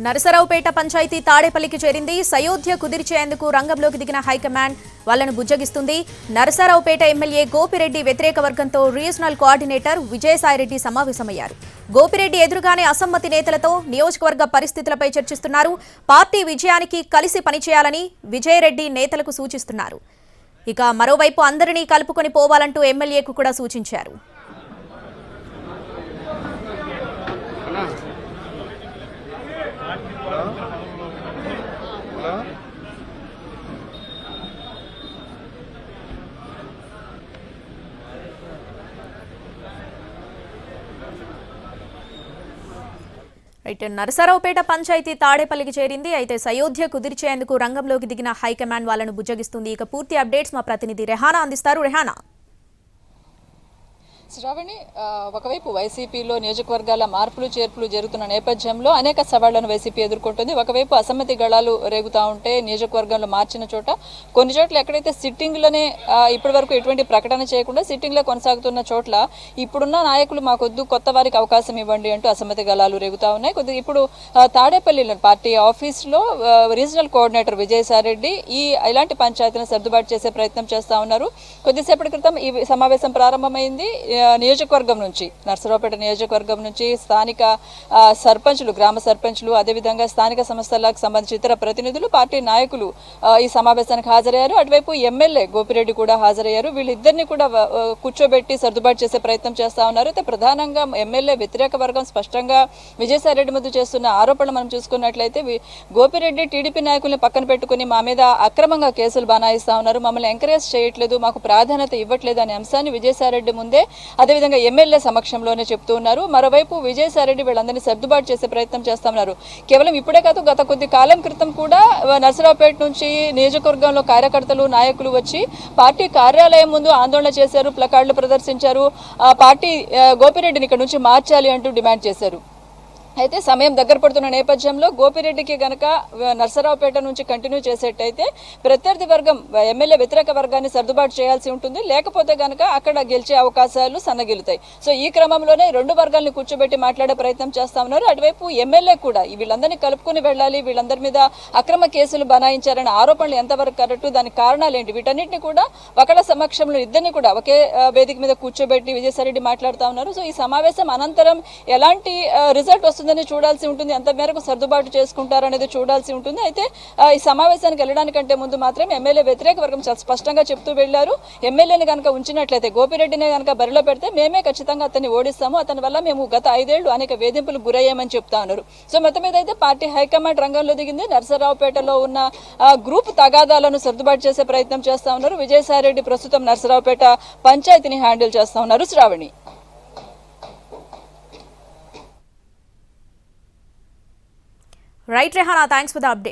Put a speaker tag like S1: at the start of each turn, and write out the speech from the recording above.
S1: నరసరావుపేట పంచాయతీ తాడేపల్లికి చేరింది. సయోధ్య కుదిర్చేందుకు రంగంలోకి దిగిన హైకమాండ్ వాళ్ళను బుజ్జగిస్తుంది. నరసరావుపేట ఎమ్మెల్యే గోపిరెడ్డి వ్యతిరేక వర్గంతో రీజనల్ కోఆర్డినేటర్ విజయసాయిరెడ్డి సమావేశమయ్యారు. గోపిరెడ్డి ఎదురుగానే అసమ్మతి నేతలతో నియోజకవర్గ పరిస్థితులపై చర్చిస్తున్నారు. పార్టీ విజయానికి కలిసి పనిచేయాలని విజయరెడ్డి నేతలకు సూచిస్తున్నారు. ఇక మరోవైపు అందరినీ కలుపుకొని పోవాలంటూ ఎమ్మెల్యేకు కూడా సూచించారు. రైట్ నరసరావుపేట పంచాయతీ తాడేపల్లికి చేరింది. అయితే సయోధ్య కుదిర్చేందుకు రంగంలోకి దిగిన హైకమాండ్ వాళ్ళను బుజ్జగిస్తుంది ఇక పూర్తి అప్డేట్స్ మా ప్రతినిధి రెహానా అందిస్తారు. రెహానా?
S2: శ్రావణి ఒకవైపు వైసీపీలో నియోజకవర్గాల మార్పులు చేర్పులు జరుగుతున్న నేపథ్యంలో అనేక సవాళ్ళను వైసీపీ ఎదుర్కొంటుంది. ఒకవైపు అసమ్మతి గళాలు రేగుతా ఉంటే నియోజకవర్గంలో మార్చిన చోట కొన్ని చోట్ల ఎక్కడైతే సిట్టింగ్లోనే ఇప్పటి వరకు ఎటువంటి ప్రకటన చేయకుండా సిట్టింగ్లో కొనసాగుతున్న చోట్ల ఇప్పుడున్న నాయకులు మాకొద్దు కొత్త వారికి అవకాశం ఇవ్వండి అంటూ అసమ్మతి గళాలు రేగుతూ ఉన్నాయి. కొద్దిగా ఇప్పుడు తాడేపల్లిలో పార్టీ ఆఫీస్లో రీజనల్ కోఆర్డినేటర్ విజయసాయిరెడ్డి ఈ ఇలాంటి పంచాయతీని సర్దుబాటు చేసే ప్రయత్నం చేస్తూ ఉన్నారు. కొద్దిసేపటి క్రితం ఈ సమావేశం ప్రారంభమైంది. నియోజకవర్గం నుంచి నర్సరావుపేట నియోజకవర్గం నుంచి స్థానిక సర్పంచ్లు సర్పంచులు గ్రామ సర్పంచులు అదేవిధంగా స్థానిక సంస్థలకు సంబంధించి ఇతర ప్రతినిధులు పార్టీ నాయకులు ఈ సమావేశానికి హాజరయ్యారు. అటువైపు ఎమ్మెల్యే గోపిరెడ్డి కూడా హాజరయ్యారు. వీళ్ళిద్దరిని కూడా కూర్చోబెట్టి సర్దుబాటు చేసే ప్రయత్నం చేస్తా ఉన్నారు. అయితే ప్రధానంగా ఎమ్మెల్యే వ్యతిరేక వర్గం స్పష్టంగా విజయసాయిరెడ్డి ముందు చేస్తున్న ఆరోపణలు మనం చూసుకున్నట్లయితే గోపిరెడ్డి టీడీపీ నాయకుల్ని పక్కన పెట్టుకుని మా మీద అక్రమంగా కేసులు బనాయిస్తా ఉన్నారు. మమ్మల్ని ఎంకరేజ్ చేయట్లేదు మాకు ప్రాధాన్యత ఇవ్వట్లేదు అనే అంశాన్ని విజయసాయిరెడ్డి ముందే అదేవిధంగా ఎమ్మెల్యే సమక్షంలోనే చెప్తూ ఉన్నారు. మరోవైపు విజయసాయిరెడ్డి వీళ్ళందరినీ సర్దుబాటు చేసే ప్రయత్నం చేస్తున్నారు కేవలం ఇప్పుడే కాదు గత కొద్ది కాలం క్రితం కూడా నర్సరావుపేట నుంచి నియోజకవర్గంలో కార్యకర్తలు నాయకులు వచ్చి పార్టీ కార్యాలయం ముందు ఆందోళన చేశారు ప్లకార్డులు ప్రదర్శించారు. ఆ పార్టీ గోపిరెడ్డిని ఇక్కడ నుంచి మార్చాలి అంటూ డిమాండ్ చేశారు. అయితే సమయం దగ్గర పడుతున్న నేపథ్యంలో గోపిరెడ్డికి గనక నర్సరావుపేట నుంచి కంటిన్యూ చేసేటైతే ప్రత్యర్థి వర్గం ఎమ్మెల్యే వ్యతిరేక వర్గాన్ని సర్దుబాటు చేయాల్సి ఉంటుంది. లేకపోతే గనక అక్కడ గెలిచే అవకాశాలు సన్నగిలుతాయి. సో ఈ క్రమంలోనే రెండు వర్గాలను కూర్చోబెట్టి మాట్లాడే ప్రయత్నం చేస్తా ఉన్నారు అటువైపు ఎమ్మెల్యే కూడా వీళ్ళందరినీ కలుపుకుని వెళ్ళాలి వీళ్ళందరి మీద అక్రమ కేసులు బనాయించారనే ఆరోపణలు ఎంతవరకు కరెక్ట్ దానికి కారణాలు ఏంటి? వీటన్నిటిని కూడా ఒకళ్ళ సమక్షంలో ఇద్దరిని కూడా ఒకే వేదిక మీద కూర్చోబెట్టి విజయసాయిరెడ్డి మాట్లాడుతూ ఉన్నారు. సో ఈ సమావేశం అనంతరం ఎలాంటి రిజల్ట్ వస్తుంది వస్తుందని చూడాల్సి ఉంటుంది. ఎంత మేరకు సర్దుబాటు చేసుకుంటారనేది చూడాల్సి ఉంటుంది. అయితే ఈ సమావేశానికి వెళ్ళడానికంటే ముందు మాత్రం ఎమ్మెల్యే వ్యతిరేక వర్గం చాలా స్పష్టంగా చెప్తూ వెళ్ళారు ఎమ్మెల్యేని కనుక ఉంచినట్లయితే గోపిరెడ్డిని కనుక బరిలో పెడితే మేమే ఖచ్చితంగా అతన్ని ఓడిస్తాము. అతని వల్ల మేము గత ఐదేళ్ళు అనేక వేధింపులు గురయ్యామని చెప్తా ఉన్నారు సో మొత్తం మీద అయితే పార్టీ హైకమాండ్ రంగంలో దిగింది. నర్సరావుపేటలో ఉన్న గ్రూప్ తగాదాలను సర్దుబాటు చేసే ప్రయత్నం చేస్తా ఉన్నారు. విజయసాయిరెడ్డి ప్రస్తుతం నర్సరావుపేట పంచాయతీని హ్యాండిల్ చేస్తా ఉన్నారు. Shravani.
S1: Right, Rehana, thanks for the update.